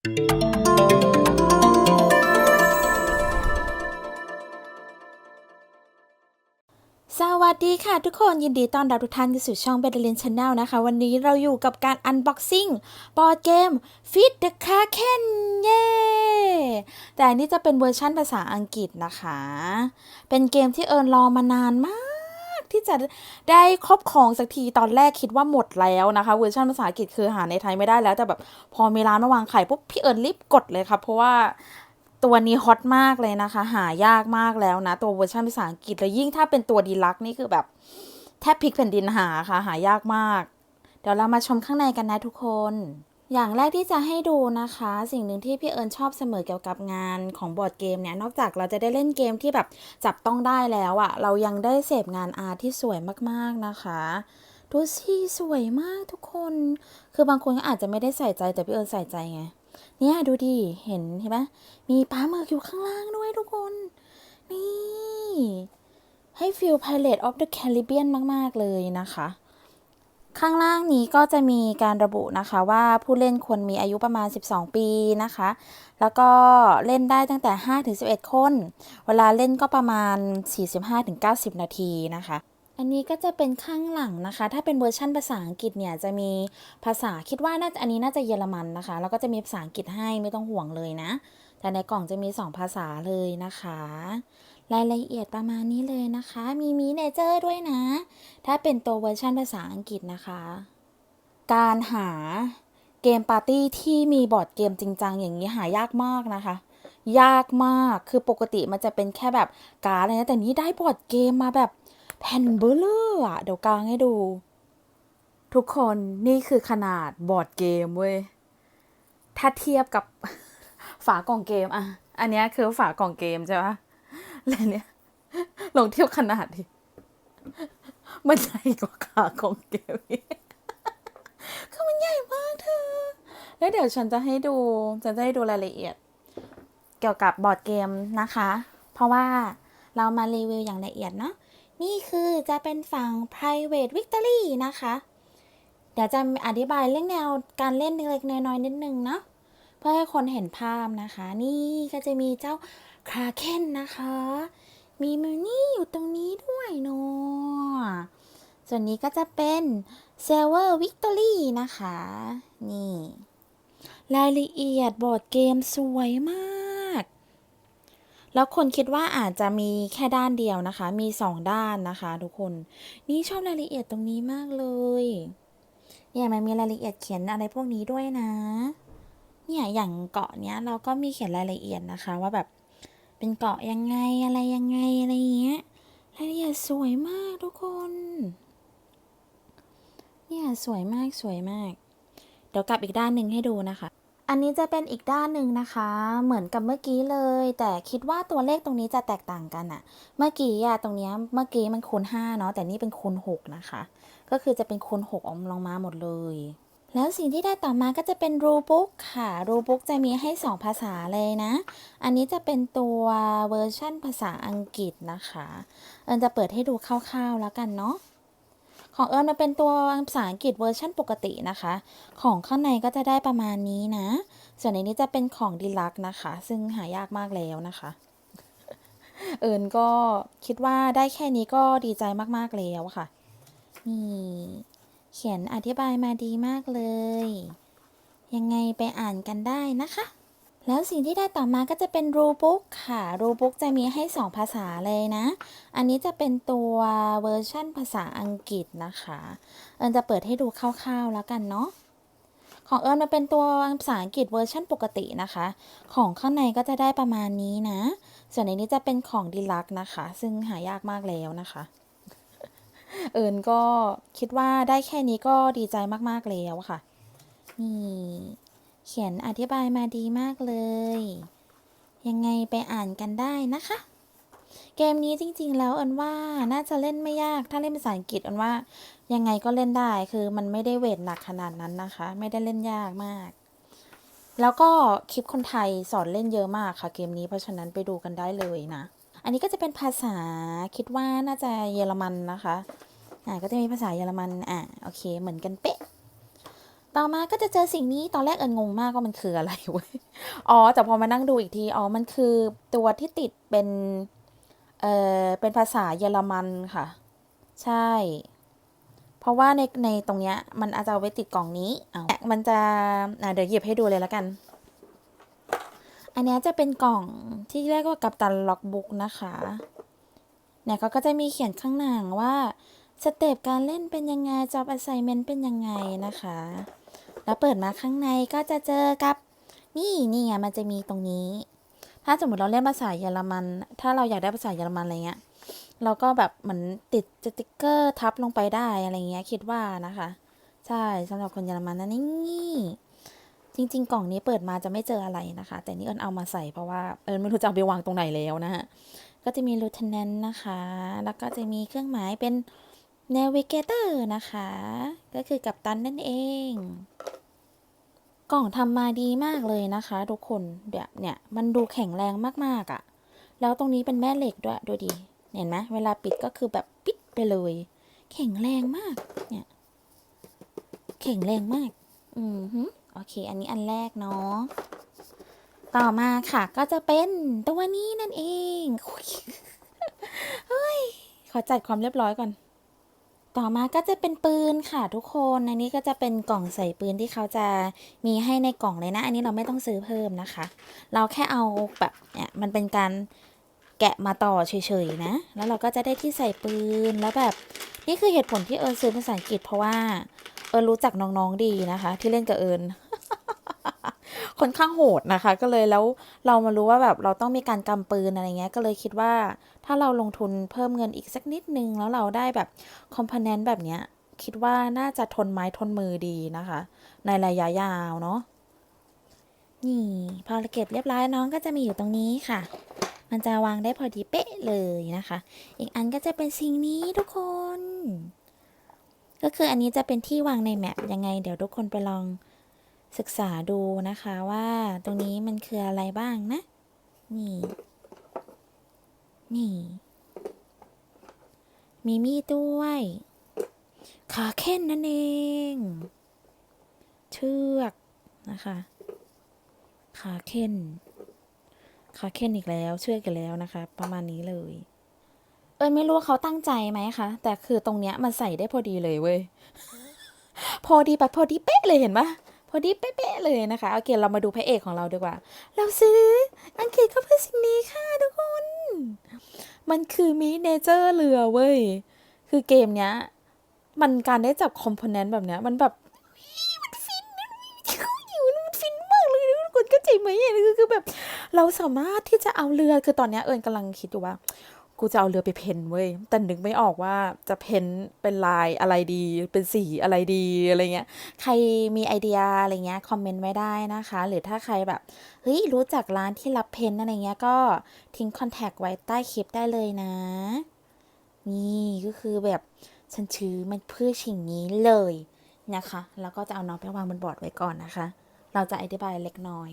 สวัสดีค่ะทุกคนยินดีต้อนรับทุกท่านสู่ช่องเบดลินชาแนลนะคะ วันนี้เราอยู่กับการอันบ็อกซิ่งบอร์ดเกม Feed the Kraken เย้แต่อันนี้จะเป็นเวอร์ชั่นภาษาอังกฤษนะคะ เป็นเกมที่เอิญรอมานานมาก ที่จะได้ครอบครองสักทีตอนแรกคิดว่าหมดแล้วนะคะเวอร์ชันภาษาอังกฤษคือหาในไทยไม่ได้แล้ว แต่แบบพอมีร้านมาวางขายปุ๊บพี่เอิญรีบกดเลยค่ะเพราะว่าตัวนี้ฮอตมากเลยนะคะ หายากมากแล้วนะ ตัวเวอร์ชันภาษาอังกฤษแล้วยิ่งถ้าเป็นตัวดีลักนี่คือแบบแทบพลิกแผ่นดินหาค่ะ หายากมาก เดี๋ยวเรามาชมข้างในกันนะทุกคน อย่างแรกที่จะให้ดูนะคะ สิ่งหนึ่งที่พี่เอิญชอบเสมอเกี่ยวกับงานของบอร์ดเกมเนี่ยนอกจากเราจะได้เล่นเกมที่แบบจับต้องได้แล้วอะเรายังได้เสพงานอาร์ตที่สวยมากๆนะคะดูสิสวยมากทุกคน คือบางคนก็อาจจะไม่ได้ใส่ใจแต่พี่เอิญใส่ใจไงเนี่ยดูดิเห็นเห็นไหมมีปลาหมึกอยู่ข้างล่างด้วยทุกคน นี่ ให้ฟิล Pirate of the Caribbean มาก ๆ เลยนะคะ ข้างล่างนี้ก็จะมีการระบุนะคะว่าผู้เล่นควรมีอายุประมาณ 12 ปีนะคะ แล้วก็เล่นได้ตั้งแต่ 5-11 คน เวลาเล่นก็ประมาณ 45-90 นาทีนะคะอันนี้ก็จะเป็นข้างหลังนะคะ ถ้าเป็นเวอร์ชั่นภาษาอังกฤษเนี่ยจะมีภาษาคิดว่าน่าจะอันนี้น่าจะเยอรมันนะคะ แล้วก็จะมีภาษาอังกฤษให้ไม่ต้องห่วงเลยนะ แต่ในกล่องจะมี 2 ภาษาเลยนะคะ รายละเอียดประมาณนี้เลยนะคะ มีมีเนเจอร์ด้วยนะ ถ้าเป็นตัวเวอร์ชันภาษาอังกฤษนะคะ การหาเกมปาร์ตี้ที่มีบอร์ดเกมจริงจังอย่างนี้หายากมากนะคะ ยากมาก คือปกติมันจะเป็นแค่แบบการ์ดอะไรนะ แต่นี้ได้บอร์ดเกมมาแบบแผ่นเบลเลอร์อะเดี๋ยวกลางให้ดู ทุกคนนี่คือขนาดบอร์ดเกมเว้ย ถ้าเทียบกับฝากล่องเกมอะอันนี้คือฝากล่องเกมใช่ปะ แล้วเนี้ยลองเทียบขนาดดิมันใหญ่กว่าขากล่องเกมอีกคือมันใหญ่มากเธอ แล้วเดี๋ยวฉันจะให้ดูฉันจะให้ดูรายละเอียด เกี่ยวกับบอร์ดเกมนะคะ เพราะว่าเรามารีวิวอย่างละเอียดเนาะนี่คือจะเป็นฝั่ง private victory นะคะ เดี๋ยวจะอธิบายเรื่องแนวการเล่นเล็กๆน้อยๆนิดนึงเนาะ เพื่อให้คนเห็นภาพนะคะ นี่ก็จะมีเจ้าคราเคนนะคะ มีมินี่อยู่ตรงนี้ด้วยเนาะส่วนนี้ก็จะเป็นเซเวอร์วิกตอรี่นะคะ นี่ รายละเอียดบอร์ดเกมสวยมาก แล้วคนคิดว่าอาจจะมีแค่ด้านเดียวนะคะ มีสองด้านนะคะทุกคน นี่ชอบรายละเอียดตรงนี้มากเลย เนี่ยมันมีรายละเอียดเขียนอะไรพวกนี้ด้วยนะ เนี่ยอย่างเกาะเนี้ยเราก็มีเขียนรายละเอียดนะคะ ว่าแบบเป็นเกาะยังไงอะไรยังไงอะไรเงี้ยรายละเอียดสวยมากทุกคน เนี่ยสวยมากสวยมาก เดี๋ยวกลับอีกด้านหนึ่งให้ดูนะคะ อันนี้จะเป็นอีกด้านหนึ่งนะคะ เหมือนกับเมื่อกี้เลย แต่คิดว่าตัวเลขตรงนี้จะแตกต่างกันอะเมื่อกี้อะตรงเนี้ยเมื่อกี้มันคูณ5เนาะแต่นี่เป็นคูณ6นะคะ ก็คือจะเป็นคูณ6ออกลงมาหมดเลย แล้วสิ่งที่ได้ต่อมาก็จะเป็นรูบุ๊กค่ะรูบุ๊กจะมีให้ 2 ภาษาเลยนะ อันนี้จะเป็นตัวเวอร์ชั่นภาษาอังกฤษนะคะ เอิญจะเปิดให้ดูคร่าวๆแล้วกันเนาะของเอิญมันเป็นตัวภาษาอังกฤษเวอร์ชั่นปกตินะคะ ของข้างในก็จะได้ประมาณนี้นะ ส่วนในนี้จะเป็นของดีลักนะคะ ซึ่งหายากมากแล้วนะคะ เอิญก็คิดว่าได้แค่นี้ก็ดีใจมากๆแล้วค่ะนี่ เขียนอธิบายมาดีมากเลย ยังไงไปอ่านกันได้นะคะ แล้วสิ่งที่ได้ต่อมาก็จะเป็นรูบุ๊กค่ะรูบุ๊กจะมีให้ 2 ภาษาเลยนะ อันนี้จะเป็นตัวเวอร์ชั่นภาษาอังกฤษนะคะ เอิญจะเปิดให้ดูคร่าวๆแล้วกันเนาะของเอิญมันเป็นตัวภาษาอังกฤษเวอร์ชั่นปกตินะคะ ของข้างในก็จะได้ประมาณนี้นะ ส่วนในนี้จะเป็นของดีลักนะคะ ซึ่งหายากมากแล้วนะคะ เอิญก็คิดว่าได้แค่นี้ก็ดีใจมากๆแล้วค่ะ นี่เขียนอธิบายมาดีมากเลย ยังไงไปอ่านกันได้นะคะ เกมนี้จริง ๆ แล้วเอิญว่าน่าจะเล่นไม่ยากถ้าเล่นภาษาอังกฤษเอิญว่ายังไงก็เล่นได้คือมันไม่ได้เวทหนักขนาดนั้นนะคะ ไม่ได้เล่นยากมาก แล้วก็คลิปคนไทยสอนเล่นเยอะมากค่ะเกมนี้เพราะฉะนั้นไปดูกันได้เลยนะ อันนี้ก็จะเป็นภาษาคิดว่าน่าจะเยอรมันนะคะ อ่า ก็จะมีภาษาเยอรมัน อ่า โอเค เหมือนกันเป๊ะ ต่อมาก็จะเจอสิ่งนี้ ตอนแรกเอิญงงมากว่ามันคืออะไรเว้ย อ๋อ แต่พอมานั่งดูอีกที อ๋อ มันคือตัวที่ติดเป็น เอ่อ เป็นภาษาเยอรมันค่ะ ใช่ เพราะว่าในในตรงเนี้ยมันอาจจะเอาไว้ติดกล่องนี้ เอามันจะ อะเดี๋ยวหยิบให้ดูเลยแล้วกัน อันนี้จะเป็นกล่องที่เรียกว่ากัปตันล็อกบุ๊กนะคะเนี่ยเขาก็จะมีเขียนข้างหนังว่าสเต็ปการเล่นเป็นยังไงจอบ assignment เป็นยังไงนะคะ แล้วเปิดมาข้างในก็จะเจอกับ นี่นี่ไงมันจะมีตรงนี้ ถ้าสมมติเราเล่นภาษาเยอรมัน ถ้าเราอยากได้ภาษาเยอรมันอะไรเงี้ยเราก็แบบเหมือนติดสติกเกอร์ทับลงไปได้อะไรเงี้ยคิดว่านะคะ ใช่สำหรับคนเยอรมันนะนี่ จริง ๆ กล่องนี้เปิดมาจะไม่เจออะไรนะคะ แต่นี่เอิญเอามาใส่เพราะว่าเอิญไม่รู้จะเอาไปวางตรงไหนแล้วนะฮะ ก็จะมี lieutenant นะคะ แล้วก็จะมีเครื่องหมายเป็น navigator นะคะ ก็คือกัปตันนั่นเอง กล่องทำมาดีมากเลยนะคะ ทุกคนเดี๋ยวเนี่ยมันดูแข็งแรงมากๆอะ่ะ แล้วตรงนี้เป็นแม่เหล็กด้วยดูดิเห็นไหมเวลาปิดก็คือแบบปิดไปเลย แข็งแรงมากเนี่ยแข็งแรงมาก อืมฮึ โอเค อันนี้อันแรกเนาะ ต่อมาค่ะ ก็จะเป็นตัวนี้นั่นเองเฮ้ย ขอจัดความเรียบร้อยก่อน ต่อมาก็จะเป็นปืนค่ะทุกคน อันนี้ก็จะเป็นกล่องใส่ปืนที่เขาจะมีให้ในกล่องเลยนะ อันนี้เราไม่ต้องซื้อเพิ่มนะคะ เราแค่เอาแบบเนี่ยมันเป็นการแกะมาต่อเฉยๆนะ แล้วเราก็จะได้ที่ใส่ปืนแล้วแบบ นี่คือเหตุผลที่เอิญซื้อภาษาอังกฤษเพราะว่า เอิญรู้จักน้องๆดีนะคะ ที่เล่นกับเอิญค่อนข้างโหดนะคะ ก็เลยแล้วเรามารู้ว่าแบบเราต้องมีการกำปืนอะไรเงี้ย ก็เลยคิดว่าถ้าเราลงทุนเพิ่มเงินอีกสักนิดนึง แล้วเราได้แบบคอมโพเนนต์แบบเนี้ย คิดว่าน่าจะทนไม้ทนมือดีนะคะ ในระยะยาวเนาะนี่พอเก็บเรียบร้อยน้องก็จะมีอยู่ตรงนี้ค่ะ มันจะวางได้พอดีเป๊ะเลยนะคะ อีกอันก็จะเป็นสิ่งนี้ทุกคน ก็คืออันนี้จะเป็นที่วางในแมปยังไง เดี๋ยวทุกคนไปลองศึกษาดูนะคะว่าตรงนี้มันคืออะไรบ้างนะ นี่ นี่ มีมีดด้วย ขาเค้นนั่นเอง เชือกนะคะ ขาเค้นขาเค้นอีกแล้ว เชือกอีกแล้วนะคะ ประมาณนี้เลย เอ้ยไม่รู้ว่าเขาตั้งใจไหมคะ แต่คือตรงเนี้ยมันใส่ได้พอดีเลยเว้ย พอดีแบบพอดีเป๊ะเลยเห็นปะพอดีเป๊ะเลยนะคะโอเคเรามาดูพระเอกของเราดีกว่า เราซื้ออังกฤษก็เพื่อสิ่งนี้ค่ะทุกคน มันคือมิเนเจอร์เรือเว้ย คือเกมเนี้ย มันการได้จับคอมโพเนนต์แบบเนี้ย มันแบบมันฟินนะอยู่มันฟินมากเลยนะทุกคนก็ใจไหมอะคือคือแบบ เราสามารถที่จะเอาเรือคือตอนเนี้ยเอิญกำลังคิดอยู่ว่า กูจะเอาเรือไปเพ้นเว้ยแต่นึกไม่ออกว่าจะเพ้นเป็นลายอะไรดี เป็นสีอะไรดีอะไรเงี้ย ใครมีไอเดียอะไรเงี้ยคอมเมนต์ไว้ได้นะคะ หรือถ้าใครแบบเฮ้ยรู้จักร้านที่รับเพ้นอะไรเงี้ยก็ทิ้งคอนแทคไว้ใต้คลิปได้เลยนะ นี่ก็คือแบบฉันชื่อมันเพื่อสิ่งนี้เลยนะคะ แล้วก็จะเอาน้องไปวางบนบอร์ดไว้ก่อนนะคะ เราจะอธิบายเล็กน้อย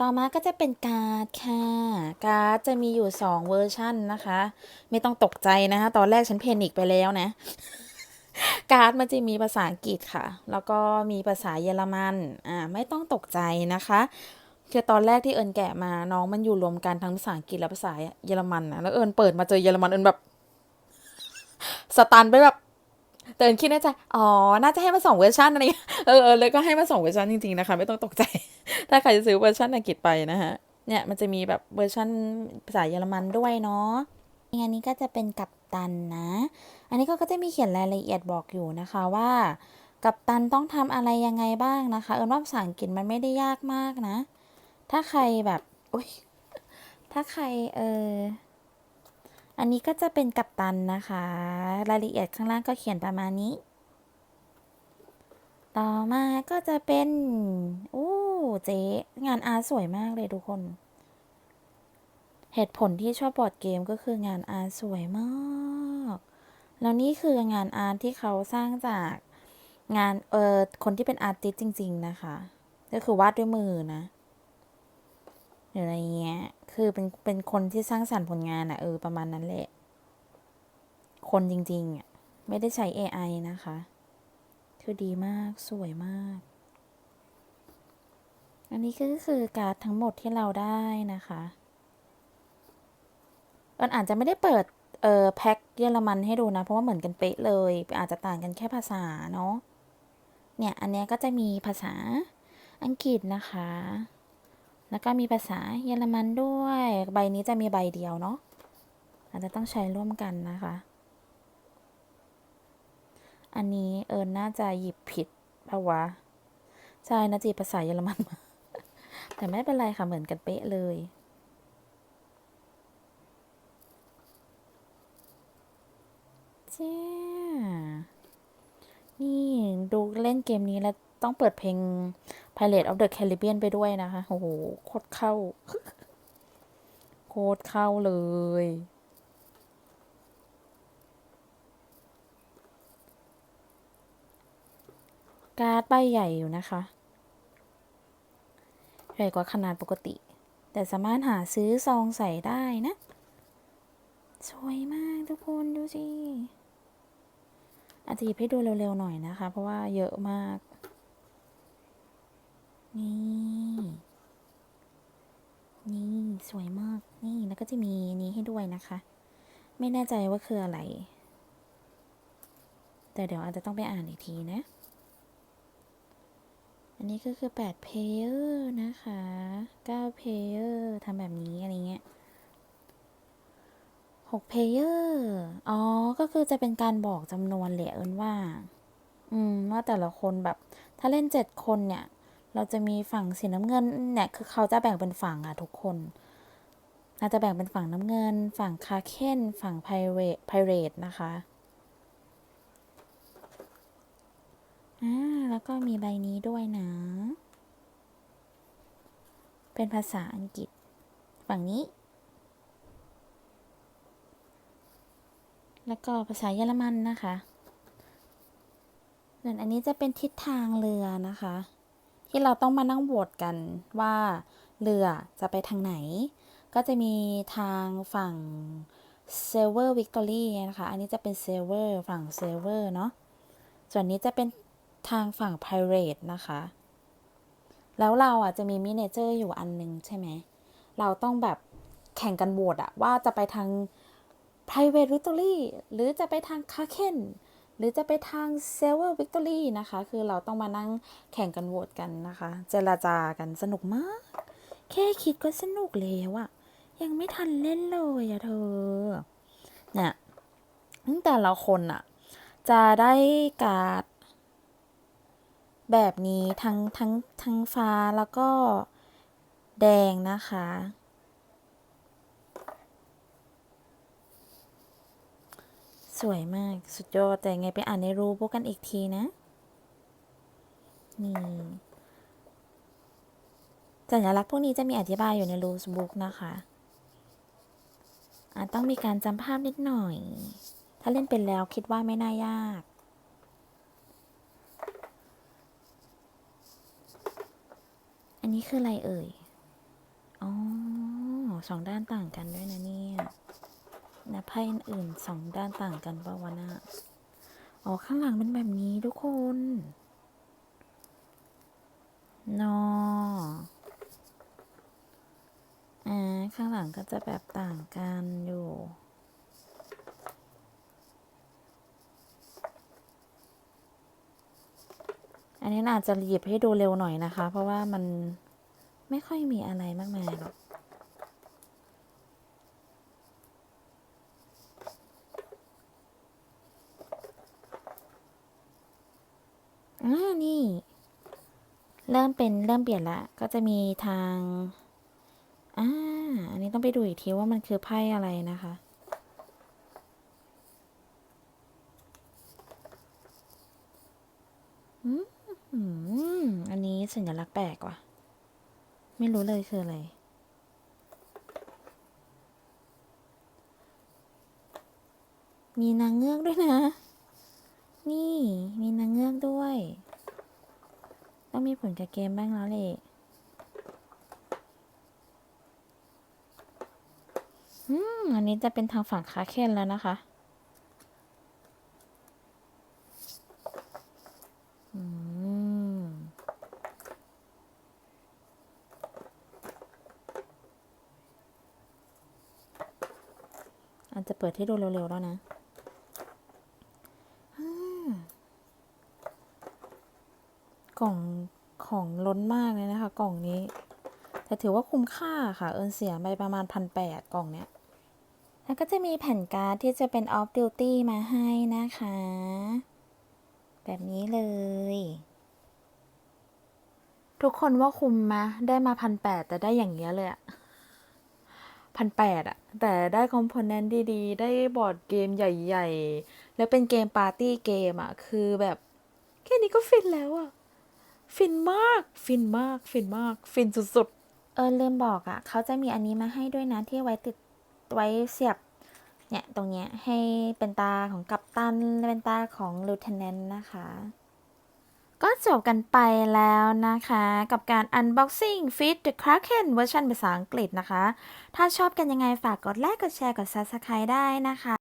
ต่อมาก็จะเป็นการ์ดค่ะ การ์ดจะมีอยู่ 2 เวอร์ชันนะคะ ไม่ต้องตกใจนะคะ ตอนแรกฉันเพนิกไปแล้วนะ การ์ดมันจะมีภาษาอังกฤษค่ะ แล้วก็มีภาษาเยอรมัน อ่า ไม่ต้องตกใจนะคะคือตอนแรกที่เอิญแกะมาน้องมันอยู่รวมกันทั้งภาษาอังกฤษและภาษาเยอรมันนะแล้วเอิญเปิดมาเจอเยอรมันเอิญแบบสตันไปแบบ แต่เอิญคิดในใจ อ๋อ น่าจะให้มาสองเวอร์ชันอะไรเงี้ยเออเออเลยก็ให้มาสองเวอร์ชันจริงๆนะคะ ไม่ต้องตกใจ ถ้าใครจะซื้อเวอร์ชันอังกฤษไปนะฮะ เนี่ยมันจะมีแบบเวอร์ชันภาษาเยอรมันด้วยเนาะอันนี้ก็จะเป็นกัปตันนะ อันนี้เขาก็จะมีเขียนรายละเอียดบอกอยู่นะคะว่ากัปตันต้องทำอะไรยังไงบ้างนะคะ เอิญว่าภาษาอังกฤษมันไม่ได้ยากมากนะ ถ้าใครแบบอุ้ยถ้าใครเออ อันนี้ก็จะเป็นกัปตันนะคะ รายละเอียดข้างล่างก็เขียนประมาณนี้ ต่อมาก็จะเป็นโอ้เจ๊งานอาร์ตสวยมากเลยทุกคน เหตุผลที่ชอบบอร์ดเกมก็คืองานอาร์ตสวยมากแล้วนี่คืองานอาร์ตที่เขาสร้างจากงานเออคนที่เป็นอาร์ติสจริง ๆ นะคะ ก็คือวาดด้วยมือนะออะไรเงี้ย คือเป็นเป็นคนที่สร้างสรรค์ผลงานอะเออประมาณนั้นแหละ คนจริงๆอะไม่ได้ใช้ AI นะคะ คือดีมากสวยมาก อันนี้ก็คือการ์ดทั้งหมดที่เราได้นะคะเอิญอาจจะไม่ได้เปิดเออแพ็คเยอรมันให้ดูนะ เพราะว่าเหมือนกันเป๊ะเลย อาจจะต่างกันแค่ภาษาเนาะเนี่ย อันเนี้ยก็จะมีภาษาอังกฤษนะคะ แล้วก็มีภาษาเยอรมันด้วย ใบนี้จะมีใบเดียวเนาะอาจจะต้องใช้ร่วมกันนะคะ อันนี้เอิญน่าจะหยิบผิดเพราะว่าใช่นะจีภาษาเยอรมันมาแต่ไม่เป็นไรค่ะเหมือนกันเป๊ะเลยเจ้านี่ดูเล่นเกมนี้แล้วต้องเปิดเพลง Pirate of the Caribbean ไปด้วยนะคะ โอ้โห โคตรเข้า โคตรเข้าเลย การ์ดใบใหญ่อยู่นะคะ ใหญ่กว่าขนาดปกติ แต่สามารถหาซื้อซองใส่ได้นะ สวยมากทุกคนดูสิอาจจะหยิบให้ดูเร็วๆหน่อยนะคะ เพราะว่าเยอะมาก นี่ นี่สวยมาก นี่แล้วก็จะมีนี้ให้ด้วยนะคะ ไม่แน่ใจว่าคืออะไร แต่เดี๋ยวอาจจะต้องไปอ่านอีกทีนะ อันนี้ก็คือ8 player นะคะ9 player ทำแบบนี้อะไรเงี้ย6 player อ๋อ ก็คือจะเป็นการบอกจำนวนเหละเอินว่า อืม ว่าแต่ละคนแบบ ถ้าเล่น 7 คนเนี่ย เราจะมีฝั่งสีน้ำเงินเนี่ยคือเขาจะแบ่งเป็นฝั่งอะทุกคนเราจะแบ่งเป็นฝั่งน้ำเงิน ฝั่งคาเคนฝั่งไพเรตไพเรตนะคะอ่าแล้วก็มีใบนี้ด้วยนะ เป็นภาษาอังกฤษ ฝั่งนี้ แล้วก็ภาษาเยอรมันนะคะส่วนอันนี้จะเป็นทิศทางเรือนะคะ ที่เราต้องมานั่งโหวตกันว่าเรือจะไปทางไหน ก็จะมีทางฝั่ง Silver Victory นะคะ อันนี้จะเป็น Silver ฝั่ง Silver เนาะส่วนนี้จะเป็นทางฝั่ง Pirate นะคะ แล้วเราอะจะมีมิเนเจอร์อยู่อันหนึงใช่ไหม เราต้องแบบแข่งกันโหวตอะว่าจะไปทาง Private Victory หรือจะไปทาง Kraken หรือจะไปทาง Silver Victory นะคะ คือเราต้องมานั่งแข่งกันโหวตกันนะคะ เจรจากันสนุกมาก แค่คิดก็สนุกแล้วอะยังไม่ทันเล่นเลยอะเธอ เนี่ยแต่ละคนอะจะได้การ์ดแบบนี้ทั้งทั้งทั้งฟ้าแล้วก็แดงนะคะ สวยมากสุดยอด แต่ไงไปอ่านในรูปกันอีกทีนะ นี่ สัญลักษณ์พวกนี้จะมีอธิบายอยู่ในรูสบุ๊กนะคะอาจต้องมีการจำภาพนิดหน่อย ถ้าเล่นเป็นแล้วคิดว่าไม่น่ายาก อันนี้คืออะไรเอ่ย อ๋อ สองด้านต่างกันด้วยนะเนี่ย นะไพ่อื่นสองด้านต่างกันปะวะนะอ๋อ ข้างหลังเป็นแบบนี้ทุกคนนออ่าข้างหลังก็จะแบบต่างกันอยู่อันนี้อาจจะหยิบให้ดูเร็วหน่อยนะคะ เพราะว่ามันไม่ค่อยมีอะไรมากมายหรอก อ่านี่ เริ่มเป็นเริ่มเปลี่ยนละ ก็จะมีทางอ่าอันนี้ต้องไปดูอีกทีว่ามันคือไพ่อะไรนะคะอืมอืมอันนี้สัญลักษณ์แปลกว่ะ ไม่รู้เลยคืออะไร มีนางเงือกด้วยนะ นี่ มีนางเงือกด้วย ต้องมีผลกับเกมบ้างแล้วเละอืม อันนี้จะเป็นทางฝั่งคาเคนแล้วนะคะ อืม อันจะเปิดให้ดูเร็วๆแล้วนะ ล่องของล้นมากเลยนะคะ กล่องนี้ แต่ถือว่าคุ้มค่าค่ะ เอิญเสียไปประมาณพันแปดกล่องเนี้ย แล้วก็จะมีแผ่นการ์ดที่จะเป็น off duty มาให้นะคะ แบบนี้เลย ทุกคนว่าคุ้มไหมได้มาพันแปดแต่ได้อย่างเงี้ยเลยอะพันแปดอะแต่ได้คอมโพเนนต์ดีๆ ได้บอร์ดเกมใหญ่ ๆ แล้วเป็นเกมปาร์ตี้เกมอะคือแบบ แค่นี้ก็ฟินแล้วอะ ฟินมาก ฟินมาก ฟินมาก ฟินสุดๆ เออลืมบอกอะเขาจะมีอันนี้มาให้ด้วยนะที่ไว้ติดไว้เสียบ เนี่ย ตรงเนี้ยให้เป็นตาของกัปตัน เป็นตาของลูเทนเนนนะคะ ก็จบกันไปแล้วนะคะ กับการ unboxing Feed the Kraken เวอร์ชันภาษาอังกฤษนะคะ ถ้าชอบกันยังไงฝากกดไลค์กดแชร์กด subscribe ได้นะคะ